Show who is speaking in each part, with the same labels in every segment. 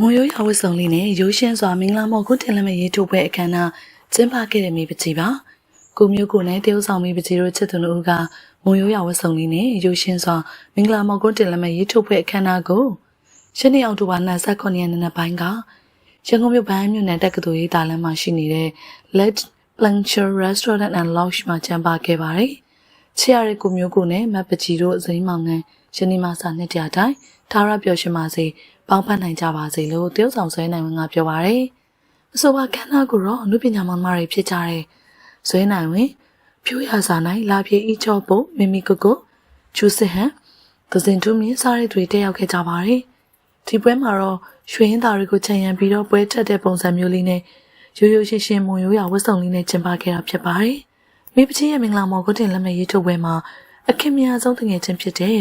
Speaker 1: မွန်ရိုးရဝတ်စုံလေးနဲ့ရိုးရှင်းစွာမင်္ဂလာမော်ခွန်းတင်လက်မဲ့ရေးထုတ်ပွဲအခမ်းအနားကျင်းပခဲ့တဲ့မိပကြီးပါကိုမျိုးကိုနဲ့တရုတ်ဆောင်မိပကြီးတို့ချစ်သူတို့ကမွန်ရိုးရဝတ်စုံလေးနဲ့ရိုးရှင်းစွာမင်္ဂလာမော်ခွန်းတင်လက်မဲ့ရေးထုတ်ပွဲအခမ်းအနားကိုရှင်းနေအောင်တိုဘာ29ရက်နေ့နက်ပိုင်းကရန်ကုန်မြို့ဗန်းမြို့နယ်တက္ကသိုလ်ရေးတာလမ်းမှာရှိနေတဲ့ Let Plancher Restaurant and Lounge မှာကျင်းပခဲ့ပါတယ်ချစ်ရတဲ့ကိုမျိုးကိုနဲ့မတ်ပကြီးတို့ဇိမ်းမောင်နဲ့ရှင်းနေမစာနှစ်တရာတိုင်းထာဝရပျော်ရွှင်ပါစေ ပေါင်းဖက်နိုင်ကြပါစေလို့တရုတ်ဆောင်ဆွဲနိုင်ဝင်ကပြောပါရယ်အဆိုပါကဏ္ဍကိုတော့အနုပညာမမတွေဖြစ်ကြတဲ့ဇွဲနိုင်ဝင်ဖြိုးရစာနိုင်လာပြေဤချောပုတ်မိမိကိုကိုကျူစစ်ဟန်သဇင်တူးမြင့်စားတဲ့တွေတက်ရောက်ခဲ့ကြပါရယ်ဒီပွဲမှာတော့ရွှေရင်သားတွေကိုခြံရံပြီးတော့ပွဲတက်တဲ့ပုံစံမျိုးလေးနဲ့ရိုးရိုးရှင်းရှင်းမွန်ရိုးရဝတ်စုံလေးနဲ့ကျင်းပခဲ့တာဖြစ်ပါတယ်မိပချင်းရဲ့မင်္ဂလာမော်ကိုတင်လက်မဲ့ရေးထုတ်ပွဲမှာအခင်များဆုံးတငယ်ချင်းဖြစ်တဲ့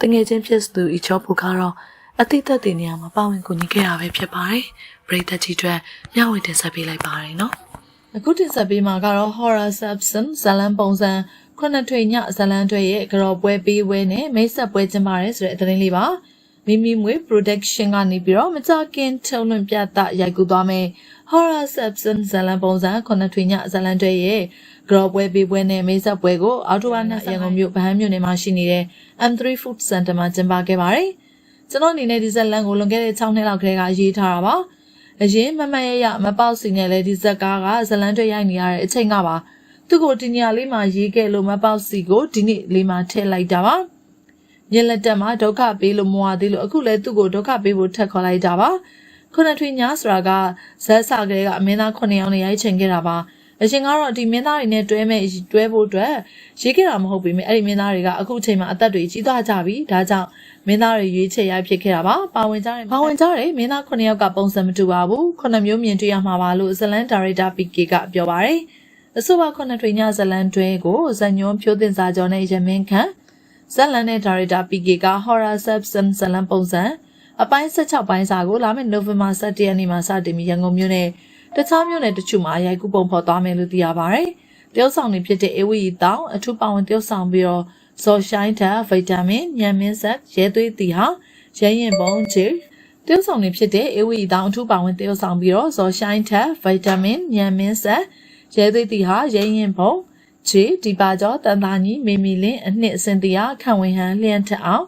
Speaker 1: တငယ်ချင်းဖြစ်သူဤချောပုကတော့ အတိတ်သက်တဲ့နေရာမှာပါဝင်ကူညီခဲ့တာပဲဖြစ်ပါတယ်ပရိသတ်ကြီးတွေမျှဝေတင်ဆက်ပေးလိုက်ပါတယ်နော်
Speaker 2: အခုတင်ဆက်ပေးမှာကတော့ Horror Subson ဇလန်ပုံစံခုနှစ်ထွေညဇလန်တွေရဲ့ကြော်ပွဲပေးဝဲနဲ့မိတ်ဆက်ပွဲကျင်းပါတယ်ဆိုတဲ့သတင်းလေးပါမိမိမွေ production ကနေပြီးတော့မကြခင်ထုတ်လွှင့်ပြသရိုက်ကူးသွားမယ် Horror Subson ဇလန်ပုံစံခုနှစ်ထွေညဇလန်တွေရဲ့ကြော်ပွဲပေးဝဲနဲ့မိတ်ဆက်ပွဲကိုအော်တိုဝါနဲ့ရန်ကုန်မြို့ဗဟန်းမြို့နယ်မှာရှိနေတဲ့ M3 Food Center မှာကျင်းပခဲ့ပါတယ် ကျွန်တော်အနေနဲ့ဒီဇက်လန်ကိုလွန်ခဲ့တဲ့6နှစ်လောက်ကတည်းကရေးထားတာပါအရင်မမတ်ရရမပေါက်စီနဲ့လေဒီဇက်ကားကဇလန်တွေရိုက်နေရတဲ့အချိန်ကပါသူ့ကိုဒီညလေးမှာရေးခဲ့လို့မပေါက်စီကိုဒီနေ့လေးမှာထည့်လိုက်တာပါညလက်တက်မှာဒုက္ခပေးလို့မဝသေးလို့အခုလည်းသူ့ကိုဒုက္ခပေးဖို့ထက်ခေါ်လိုက်တာပါခုနထွေညာဆိုတာကဇက်စာကလေးကအမင်းသား9ယောက်နဲ့ရိုက်ချင်ခဲ့တာပါ အရှင်ကတော့ဒီမင်းသားတွေနဲ့တွဲမဲ့တွဲဖို့အတွက်ရေးခဲ့တာမဟုတ်ပေမဲ့အဲ့ဒီမင်းသားတွေကအခုချိန်မှာအသက်တွေကြီးသွားကြပြီဒါကြောင့်မင်းသားတွေရွေးချယ်ရိုက်ဖြစ်ခဲ့တာပါပါဝင်ကြတယ်ပါဝင်ကြတယ်မင်းသား9ယောက်ကပုံစံမတူပါဘူး9မျိုးမြင်တွေ့ရမှာပါလို့ဇလန်ဒါရိုက်တာ PK ကပြောပါတယ်အဆိုပါခုနှစ်ထွေညဇလန်တွဲကိုဇညွန်ဖြိုးတင်စာကျော်နဲ့ရမင်းခန့်ဇလန်နဲ့ဒါရိုက်တာ PK က Horror Subson ဇလန်ပုံစံအပိုင်း16ပိုင်းစာကိုလာမယ့် November 17ရက်နေ့မှာစတင်ပြီးရန်ကုန်မြို့နယ် တခြားမြို့နယ်တချို့မှာရိုက်ကူးပုံဖော်သွားမယ်လို့သိရပါတယ်။တရုတ်ဆောင်တွေဖြစ်တဲ့အေဝီတောင်အထူးပါဝင်တရုတ်ဆောင်ပြီးတော့ဇော်ရှိုင်းတာဗီတာမင်ညံမင်းဆက်ရဲသွေးတီဟာရဲရင်ပုံချေတရုတ်ဆောင်တွေဖြစ်တဲ့အေဝီတောင်အထူးပါဝင်တရုတ်ဆောင်ပြီးတော့ဇော်ရှိုင်းတာဗီတာမင်ညံမင်းဆက်ရဲသွေးတီဟာရဲရင်ပုံချေဒီပါကျော်တန်တာညီမေမီလင်းအနှစ်အစင်တရားခန့်ဝင်းဟန်လျှန်ထက်အောင်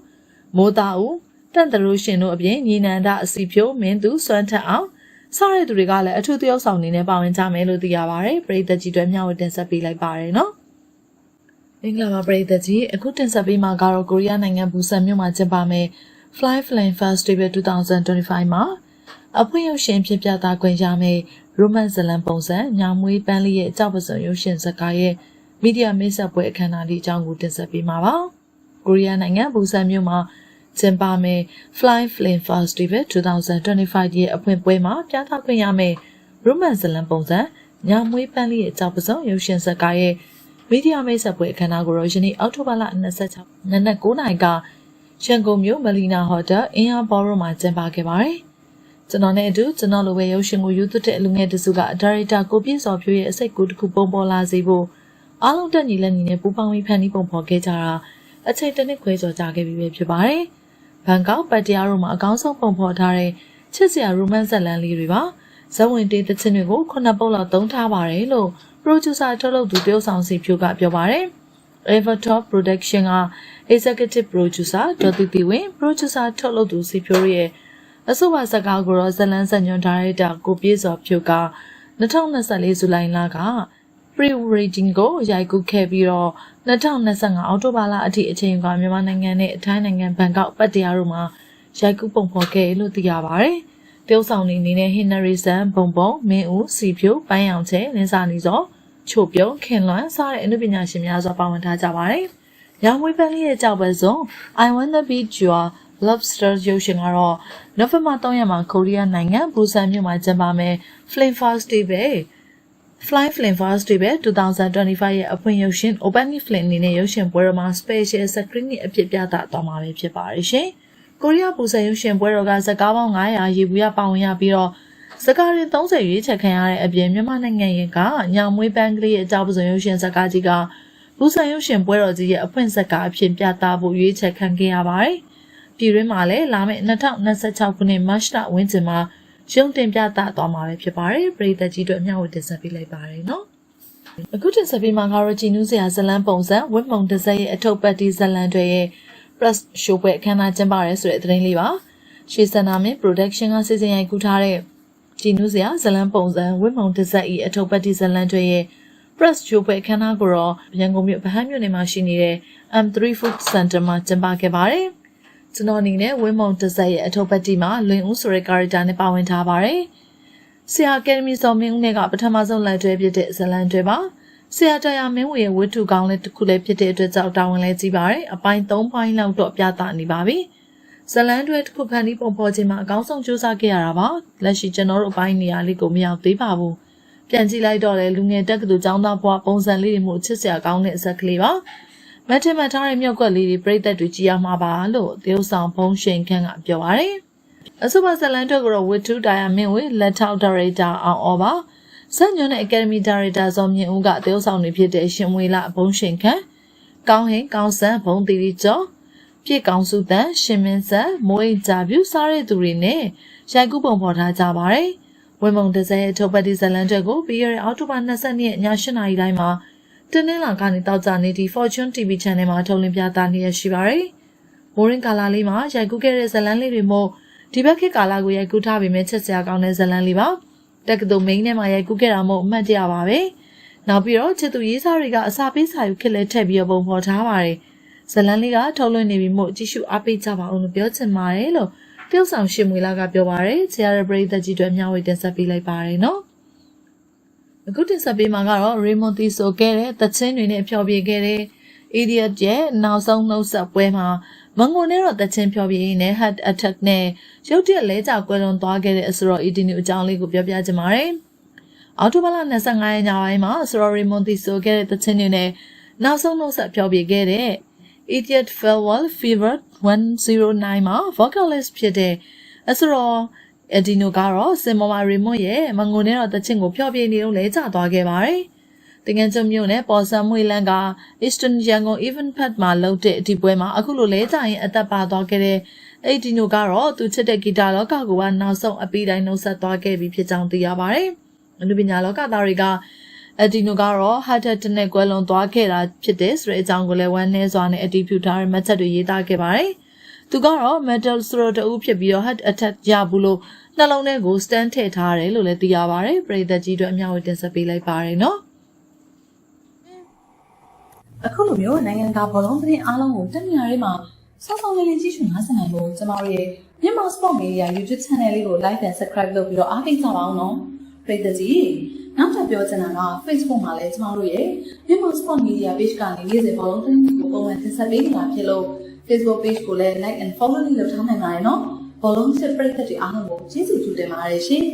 Speaker 2: မိုးတာဦးတန်တလူရှင်တို့အပြင်ညီနန္ဒအစီဖြိုးမင်းသူစွမ်းထက်အောင် စားရတဲ့သူတွေကလည်းအထူးသရုပ်ဆောင်နေနဲ့ပါဝင်ကြမယ်လို့သိရပါတယ်ပရိသတ်ကြီးတွေမျှဝေတင်ဆက်ပေးလိုက်ပါတယ်နော်မင်္ဂလာပါပရိသတ်ကြီးအခုတင်ဆက်ပေးမှာကတော့ကိုရီးယားနိုင်ငံဘူဆန်မြို့မှာကျင်းပမယ့် Fly Flame Festival 2025မှာအဖွင့်ရုပ်ရှင်ဖြစ်ပြသခွင့်ရမယ့် Roman ဇလန်ပုံစံညာမွေးပန်းလေးရဲ့အကြောက်ပစုံရုပ်ရှင်ဇာတ်ကားရဲ့မီဒီယာမိတ်ဆက်ပွဲအခမ်းအနားလေးအကြောင်းကိုတင်ဆက်ပေးမှာပါကိုရီးယားနိုင်ငံဘူဆန်မြို့မှာ ကျင်းပမယ့် Fly Flame Festival 2025ရဲ့အဖွင့်ပွဲမှာပြသခွင့်ရမယ့် Roman ဇလန်ပုံစံညာမွေးပန်းလေးရဲ့အကြောက်ပစုံရုပ်ရှင်ဇာတ်ကားရဲ့မီဒီယာမိတ်ဆက်ပွဲအခမ်းအနားကိုတော့ယနေ့အောက်တိုဘာလ26နနက်9:00နာရီကရန်ကုန်မြို့မလီနာဟိုတယ်အင်းအားဘော်ရုံမှာကျင်းပခဲ့ပါတယ်။ကျွန်တော်နဲ့အတူကျွန်တော်လိုပဲရုပ်ရှင်ကိုယူသွတဲ့လူငယ်တစုကဒါရိုက်တာကိုပြည့်စော်ဖြိုးရဲ့အစိတ်ကူတစ်ခုပုံပေါ်လာစေဖို့အားလုံးတက်ညီလက်ညီနဲ့ပူပေါင်းပြီးဖန်တီးပုံဖော်ခဲ့ကြတာအချိန်တစ်နှစ်ခွဲကျော်ကြာခဲ့ပြီပဲဖြစ်ပါတယ်။ ဘန်ကောက်ပတ်တရားရုံမှာအကောင်းဆုံးပုံဖော်ထားတဲ့ချစ်စရာရိုမန်ဇက်လန်လေးတွေပါ။ဇဝင်တေးသချင်းတွေကိုခုနှစ်ပုတ်လောက်သုံးထားပါတယ်လို့ producer ထုတ်လုပ်သူတယောက်ဆောင်စီဖြိုးကပြောပါတယ်။ Evertop Production က Executive Producer ဒေါ်တီတီဝင်း Producer ထုတ်လုပ်သူစီဖြိုးရဲ့အဆိုပါဇာတ်ကားကိုတော့ဇလန်းဇညွန်ဒါရိုက်တာကိုပြေစော်ဖြိုးက2024ဇူလိုင်လက pre-reading ကိုရိုက်ကူးခဲ့ပြီးတော့2025အောက်တိုဘာလအထိအချိန်ကမြန်မာနိုင်ငံနဲ့ထိုင်းနိုင်ငံဘန်ကောက်ပတ်တရားတို့မှာရိုက်ကူးပုံဖော်ခဲ့လို့သိရပါတယ်။တရုတ်ဆောင်နေနေတဲ့ Henry San ဘုံဘုံမင်းဦးစီဖြိုးပန်းရောင်ချဲလင်းစာနေစောချို့ပြုံးခင်လွမ်းစတဲ့အမှုပညာရှင်များစွာပါဝင်ထားကြပါတယ်။ရောင်မွေးပန်းလေးရဲ့ကြောက်ပဲဆုံး I wanna be your lobster ရုပ်ရှင်ကတော့ November 3ရက်မှာကိုရီးယားနိုင်ငံဘူဆန်မြို့မှာကျင်းပမယ် Flame Festival Fly Flame Festival 2025ရဲ့အဖွင့်ရုပ်ရှင် Opening Flame အနေနဲ့ရုပ်ရှင်ပွဲတော်မှာ Special Screening အဖြစ်ပြသသွားမှာပဲဖြစ်ပါတယ်ရှင်။ကိုရီးယားဘူဆန်ရုပ်ရှင်ပွဲတော်ကဇာတ်ကားပေါင်း900ရေဘူးရပါဝင်ရပြီးတော့စကားရင်30ရွေးချက်ခံရတဲ့အပြင်မြန်မာနိုင်ငံရင်ကညောင်မွေးပန်းကလေးရဲ့အကြောင်းပစုံရုပ်ရှင်ဇာတ်ကားကြီးကဘူဆန်ရုပ်ရှင်ပွဲတော်ကြီးရဲ့အဖွင့်ဇာတ်ကားအဖြစ်ပြသဖို့ရွေးချက်ခံခဲ့ရပါတယ်။ပြည်တွင်းမှာလည်းလာမယ့်2026ခုနှစ်မတ်လဝန်းကျင်မှာ ရုံတင်ပြသသွားမှာပဲဖြစ်ပါတယ်ပရိသတ်ကြီးတို့အမျှဝေတင်ဆက်ပေးလိုက်ပါတယ်နော်အခုတင်ဆက်ပေးမှာကတော့ဂျီနူးစရာဇလန်ပုံစံဝတ်မုံတစ်စက်ရဲ့အထုပ်ပတ်တီဇလန်တွေရဲ့ press show ပွဲအခမ်းအနားကျင်းပရဲဆိုတဲ့သတင်းလေးပါရှေ့စန္ဒာမင်း production ကစီစဉ်ရိုက်ကူးထားတဲ့ဂျီနူးစရာဇလန်ပုံစံဝတ်မုံတစ်စက်၏အထုပ်ပတ်တီဇလန်တွေရဲ့ press show ပွဲအခမ်းအနားကိုတော့ရန်ကုန်မြို့ဗဟန်းမြို့နယ်မှာရှိနေတဲ့ M3 Food Center မှာကျင်းပခဲ့ပါတယ်။ ကျွန်တော်အနေနဲ့ဝင်းမုံတစ်စက်ရဲ့အထုပ်ပတ်တီမှာလွင်ဦးဆိုတဲ့ character နဲ့ပါဝင်ထားပါတယ်။ဆရာအကယ်ဒမီစော်မင်းဦးနဲ့ကပထမဆုံးလက်တွဲဖြစ်တဲ့ဇလန်တွေပါ။ဆရာတရားမင်းဝေရဲ့ဝတ္ထုကောင်းလေးတစ်ခုလည်းဖြစ်တဲ့အတွက်ကြောင့်တာဝန်လည်းကြီးပါတယ်။အပိုင်း၃ပိုင်းလောက်တော့ပြသနေပါပြီ။ဇလန်တွေတစ်ခုဖန်ပြီးပုံဖော်ခြင်းမှာအကောင်းဆုံးစူးစမ်းခဲ့ရတာပါ။လက်ရှိကျွန်တော်တို့အပိုင်းနေရာလေးကိုမရောက်သေးပါဘူး။ပြန်ကြည့်လိုက်တော့လေလူငယ်တက်ကတူចောင်းသားဘွားပုံစံလေးတွေမှုချစ်စရာကောင်းတဲ့အဆက်ကလေးပါ မက်ထမထားတဲ့မြောက်ကွက်လေးတွေပြိသက်တွေကြည်ရမှာပါလို့တရုတ်ဆောင်ဖုံးရှင်ခန့်ကပြောပါတယ်အဆိုပါဇလန်တော့ကတော့ဝစ်တူဒါယာမင်းဝေလက်ထောက်ဒါရိုက်တာအောင်အော်ပါစံညွန်းတဲ့အကယ်ဒမီဒါရိုက်တာဇော်မြင့်ဦးကတရုတ်ဆောင်တွေဖြစ်တဲ့ရှင်ဝေလာဖုံးရှင်ခန့်ကောင်းဟင်ကောင်းဆန်းဘုံတီရီကျော်ပြည့်ကောင်းစုတန်ရှင်မင်းဆက်မိုးအိမ်ဂျာဗျူစားတဲ့သူတွေနဲ့ရိုက်ကူးပုံဖော်ထားကြပါတယ်ဝင်းမုံဒဇယ်ရဲ့ထုတ်ပတ်ဒီဇလန်တက်ကိုပြီးရတဲ့အောက်တိုဘာ22ရက်ည8နာရီတိုင်းမှာ တင်းနှင်းလာကနေတောက်ကြနေဒီ Fortune TV Channel မှာထုတ်လင်းပြသနေရရှိပါတယ်။မိုးရင်းကာလာလေးမှာရိုက်ကူးခဲ့တဲ့ဇလန်လေးတွေမို့ဒီဘက်ခေတ်ကာလာကိုရိုက်ကူးထားပေမဲ့ချက်စရာကောင်းတဲ့ဇလန်လေးပါ။တက်ကတူမိန်းထဲမှာရိုက်ကူးခဲ့တာမို့အမှတ်တရပါပဲ။နောက်ပြီးတော့ချစ်သူရေးစားတွေကအစာပေးစာယူခက်လက်ထက်ပြီးပုံဖော်ထားပါတယ်။ဇလန်လေးကထုတ်လွှင့်နေပြီမို့ကြည့်ရှုအားပေးကြပါအောင်လို့ပြောချင်ပါတယ်လို့တယောက်ဆောင်ရှင်မွေလာကပြောပါတယ်။ဆရာရပရိသတ်ကြီးတို့အများဝေတင်ဆက်ပေးလိုက်ပါတယ်နော်။ အခုတင်ဆက်ပေးမှာကတော့ Raymond တီဆိုခဲ့တဲ့တချင်းတွေနဲ့ဖျော်ဖြေခဲ့တဲ့ Idiot ရဲ့နောက်ဆုံးနှုတ်ဆက်ပွဲမှာမန်ကိုနဲ့တော့တချင်းဖျော်ဖြေရင်းနဲ့ Heart Attack နဲ့ရုတ်တရက်လဲကျကွဲလွန်သွားခဲ့တဲ့အစရော Idinu အကြောင်းလေးကိုပြောပြချင်ပါတယ်။အော်တိုဘလာ25ရက်ညပိုင်းမှာစရော Raymond တီဆိုခဲ့တဲ့တချင်းတွေနဲ့နောက်ဆုံးနှုတ်ဆက်ဖျော်ဖြေခဲ့တဲ့ Idiot Farewell Fever 109မှာ vocalist ဖြစ်တဲ့အစရော အဒီနိုကတော့စင်မော်မာရီမွန်ရဲ့မငုံနဲ့တော့တချင်ကိုဖျော်ပြနေတော့လဲကျသွားခဲ့ပါတယ်။တင်ငန်းကျုံမြို့နဲ့ပေါ်ဆန်မွေလန်က Eastern Yangon Event Pad မှာလုပ်တဲ့ဒီပွဲမှာအခုလိုလဲကျရင်အသက်ပါသွားခဲ့တဲ့အဲ့ဒီနိုကတော့သူချစ်တဲ့ဂီတာလောကကိုကနောက်ဆုံးအပီးတိုင်းနှုတ်ဆက်သွားခဲ့ပြီဖြစ်ကြောင်းသိရပါတယ်။အနုပညာလောကသားတွေကအဒီနိုကတော့ heart attack နဲ့ကွယ်လွန်သွားခဲ့တာဖြစ်တဲ့ဆိုတဲ့အကြောင်းကိုလည်းဝမ်းနည်းစွာနဲ့အတည်ပြုထားတဲ့မှတ်ချက်တွေရေးသားခဲ့ပါတယ်။ သူကတော့ metal ဆိုတော့တူဖြစ်ပြီးတော့ heart attack ရဘူးလို့နှလုံးထဲကို stand ထည့်ထားတယ်လို့လည်းသိရပါတယ်။ပရိသတ်ကြီးတို့အများကြီးတင်ဆက်ပေးလိုက်ပါတယ်နော်။
Speaker 1: အခုလိုမျိုးနိုင်ငံတကာဘောလုံးသတင်းအားလုံးကိုတက်နေရတဲ့မှာစောစောလေးလေးကြည့်ရှုနားဆင်နိုင်ဖို့ကျမတို့ရဲ့မြန်မာ Sport Media YouTube Channel လေးကို Like and Subscribe လုပ်ပြီးတော့အားပေးကြပါအောင်နော်ပရိသတ်ကြီးနောက်ထပ်ပြောချင်တာက Facebook မှာလည်းကျမတို့ရဲ့မြန်မာ Sport Media Page ကနေနေ့စဉ်ဘောလုံးသတင်းကိုပုံမှန်တင်ဆက်ပေးနေတာဖြစ်လို့ Facebook Page ကိုလည်း Like and Follow လေးလုပ်ထားနိုင်ပါတယ်နော်ဘောလုံးစစ်ပရိသတ်တွေအားလုံးကိုကျေးဇူးတင်ပါတယ်ရှင်